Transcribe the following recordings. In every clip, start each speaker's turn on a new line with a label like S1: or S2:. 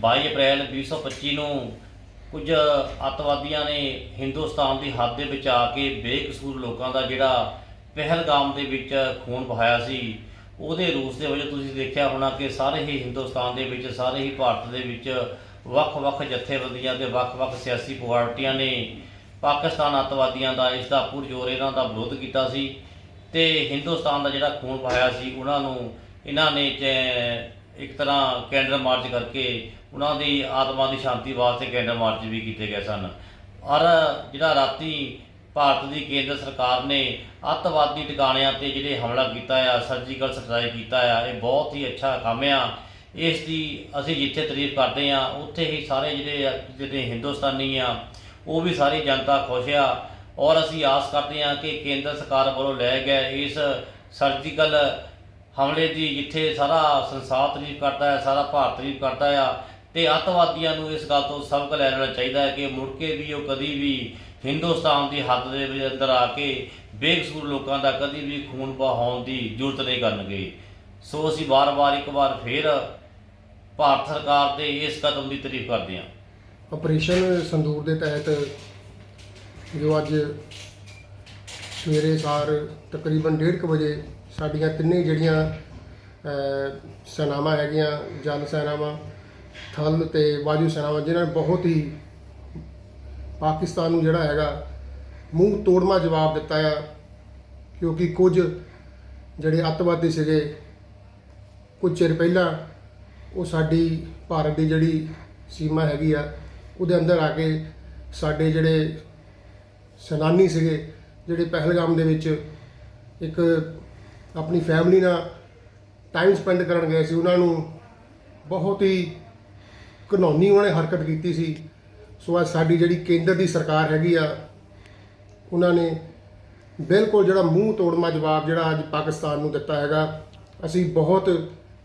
S1: 22 ਅਪ੍ਰੈਲ 2025 ਨੂੰ ਕੁਝ ਅੱਤਵਾਦੀਆਂ ਨੇ ਹਿੰਦੁਸਤਾਨ ਦੀ ਹੱਦ ਦੇ ਵਿੱਚ ਆ ਕੇ ਬੇਕਸੂਰ ਲੋਕਾਂ ਦਾ ਜਿਹੜਾ ਪਹਿਲਗਾਮ ਦੇ ਵਿੱਚ ਖੂਨ ਵਹਾਇਆ ਸੀ, ਉਹਦੇ ਰੂਸ ਦੇ ਵਜੋਂ ਤੁਸੀਂ ਦੇਖਿਆ ਹੋਣਾ ਕਿ ਸਾਰੇ ਹੀ ਹਿੰਦੁਸਤਾਨ ਦੇ ਵਿੱਚ, ਸਾਰੇ ਹੀ ਭਾਰਤ ਦੇ ਵਿੱਚ ਵੱਖ-ਵੱਖ ਜਥੇਬੰਦੀਆਂ ਤੇ ਵੱਖ-ਵੱਖ ਸਿਆਸੀ ਪਾਰਟੀਆਂ ਨੇ ਪਾਕਿਸਤਾਨ ਅੱਤਵਾਦੀਆਂ ਦਾ ਇਸ ਦਾ ਪੁਰਜੋਰ ਇਹਨਾਂ ਦਾ ਵਿਰੋਧ ਕੀਤਾ ਸੀ ਤੇ ਹਿੰਦੁਸਤਾਨ ਦਾ ਜਿਹੜਾ ਖੂਨ ਵਹਾਇਆ ਸੀ, ਉਹਨਾਂ ਨੂੰ ਇਹਨਾਂ ਨੇ ਚ- ਇੱਕ ਤਰ੍ਹਾਂ ਕੈਂਡਲ ਮਾਰਚ ਕਰਕੇ ਉਹਨਾਂ ਦੀ ਆਤਮਾ ਦੀ ਸ਼ਾਂਤੀ ਵਾਸਤੇ ਕੈਂਡਲ ਮਾਰਚ ਵੀ ਕੀਤੇ ਗਏ ਸਨ। ਔਰ ਜਿਹੜਾ ਰਾਤੀ ਭਾਰਤ ਦੀ ਕੇਂਦਰ ਸਰਕਾਰ ਨੇ ਅੱਤਵਾਦੀ ਟਿਕਾਣਿਆਂ ਤੇ ਜਿਹੜੇ ਹਮਲਾ ਕੀਤਾ ਆ ਸਰਜੀਕਲ ਸਟ੍ਰਾਈਕ ਕੀਤਾ ਆ, ਇਹ ਬਹੁਤ ਹੀ ਅੱਛਾ ਕੰਮ ਆ। ਇਸ ਦੀ ਅਸੀਂ ਜਿੱਥੇ ਤਾਰੀਫ ਕਰਦੇ ਆ ਉੱਥੇ ਹੀ ਸਾਰੇ ਜਿਹੜੇ ਜਿਹੜੇ ਹਿੰਦੁਸਤਾਨੀ ਆ, ਉਹ ਵੀ ਸਾਰੀ ਜਨਤਾ ਖੁਸ਼ ਆ। ਔਰ ਅਸੀਂ ਆਸ ਕਰਦੇ ਹਾਂ ਕਿ ਕੇਂਦਰ ਸਰਕਾਰ ਵੱਲੋਂ ਲੈ ਗਏ ਇਸ ਸਰਜੀਕਲ ਹਮਲੇ ਦੀ ਜਿੱਥੇ ਸਾਰਾ ਸੰਸਾਰ ਤਾਰੀਫ ਕਰਦਾ ਹੈ, ਸਾਰਾ ਭਾਰਤ ਤਾਰੀਫ ਕਰਦਾ ਆ, ਤੇ ਅੱਤਵਾਦੀਆਂ ਨੂੰ ਇਸ ਗੱਲ ਤੋਂ ਸਬਕ ਲੈ ਲੈਣਾ ਚਾਹੀਦਾ ਹੈ ਕਿ ਮੁੜ ਕੇ ਵੀ ਉਹ ਕਦੀ ਵੀ ਹਿੰਦੁਸਤਾਨ ਦੀ ਹੱਦ ਦੇ ਵਿੱਚ ਅੰਦਰ ਆ ਕੇ ਬੇਕਸੂਰ ਲੋਕਾਂ ਦਾ ਕਦੀ ਵੀ ਖੂਨ ਬਹਾਉਣ ਦੀ ਜ਼ਰੂਰਤ ਨਹੀਂ ਕਰਨਗੇ। ਸੋ ਅਸੀਂ ਵਾਰ-ਵਾਰ, ਇੱਕ ਵਾਰ ਫੇਰ ਭਾਰਤ ਸਰਕਾਰ ਦੇ ਇਸ ਕਦਮ ਦੀ ਤਾਰੀਫ ਕਰਦੇ ਹਾਂ।
S2: ਆਪਰੇਸ਼ਨ ਸੰਦੂਰ ਦੇ ਤਹਿਤ ਜੋ ਅੱਜ ਸਵੇਰੇ ਸਾਰ ਤਕਰੀਬਨ 1:30 ਵਜੇ ਸਾਡੀਆਂ ਤਿੰਨੇ ਜਿਹੜੀਆਂ ਸੈਨਾਵਾਂ ਹੈਗੀਆਂ, ਜਲ ਸੈਨਾਵਾਂ, ਥਲ ਤੇ ਵਾਯੂ ਸੈਨਾਵਾਂ, ਜਿਨ੍ਹਾਂ ਨੇ ਬਹੁਤ ਹੀ ਪਾਕਿਸਤਾਨ ਨੂੰ ਜਿਹੜਾ ਹੈਗਾ ਮੂੰਹ ਤੋੜਮਾ ਜਵਾਬ ਦਿੱਤਾ ਆ, ਕਿਉਂਕਿ ਕੁਝ ਜਿਹੜੇ ਅੱਤਵਾਦੀ ਸੀਗੇ, ਕੁਝ ਚਿਰ ਪਹਿਲਾਂ ਉਹ ਸਾਡੀ ਭਾਰਤ ਦੀ ਜਿਹੜੀ ਸੀਮਾ ਹੈਗੀ ਆ, ਉਹਦੇ ਅੰਦਰ ਆ ਕੇ ਸਾਡੇ ਜਿਹੜੇ ਸੈਨਾਨੀ ਸੀਗੇ ਜਿਹੜੇ ਪਹਿਲਗਾਮ ਦੇ ਵਿੱਚ ਇੱਕ ਆਪਣੀ ਫੈਮਿਲੀ ਨਾਲ ਟਾਈਮ ਸਪੈਂਡ ਕਰਨ ਗਏ ਸੀ, ਉਹਨਾਂ ਨੂੰ ਬਹੁਤ ਹੀ ਘਨੌਨੀ ਉਹਨਾਂ ਨੇ ਹਰਕਤ ਕੀਤੀ ਸੀ। ਸੋ ਅੱਜ ਸਾਡੀ ਜਿਹੜੀ ਕੇਂਦਰ ਦੀ ਸਰਕਾਰ ਹੈਗੀ ਆ, ਉਹਨਾਂ ਨੇ ਬਿਲਕੁਲ ਜਿਹੜਾ ਮੂੰਹ ਤੋੜਮਾ ਜਵਾਬ ਜਿਹੜਾ ਅੱਜ ਪਾਕਿਸਤਾਨ ਨੂੰ ਦਿੱਤਾ ਹੈਗਾ, ਅਸੀਂ ਬਹੁਤ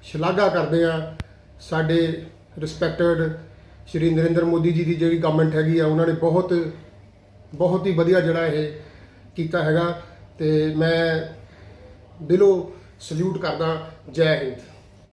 S2: ਸ਼ਲਾਘਾ ਕਰਦੇ ਆ ਸਾਡੇ ਰਿਸਪੈਕਟਡ ਸ਼੍ਰੀ ਨਰਿੰਦਰ ਮੋਦੀ ਜੀ ਦੀ ਜਿਹੜੀ ਗਵਰਨਮੈਂਟ ਹੈਗੀ ਆ, ਉਹਨਾਂ ਨੇ ਬਹੁਤ ਬਹੁਤ ਹੀ ਵਧੀਆ ਜਿਹੜਾ ਇਹ ਕੀਤਾ ਹੈਗਾ ਤੇ ਮੈਂ ਦਿਲੋਂ ਸਲੂਟ ਕਰਦਾ ਜੈ ਹਿੰਦ।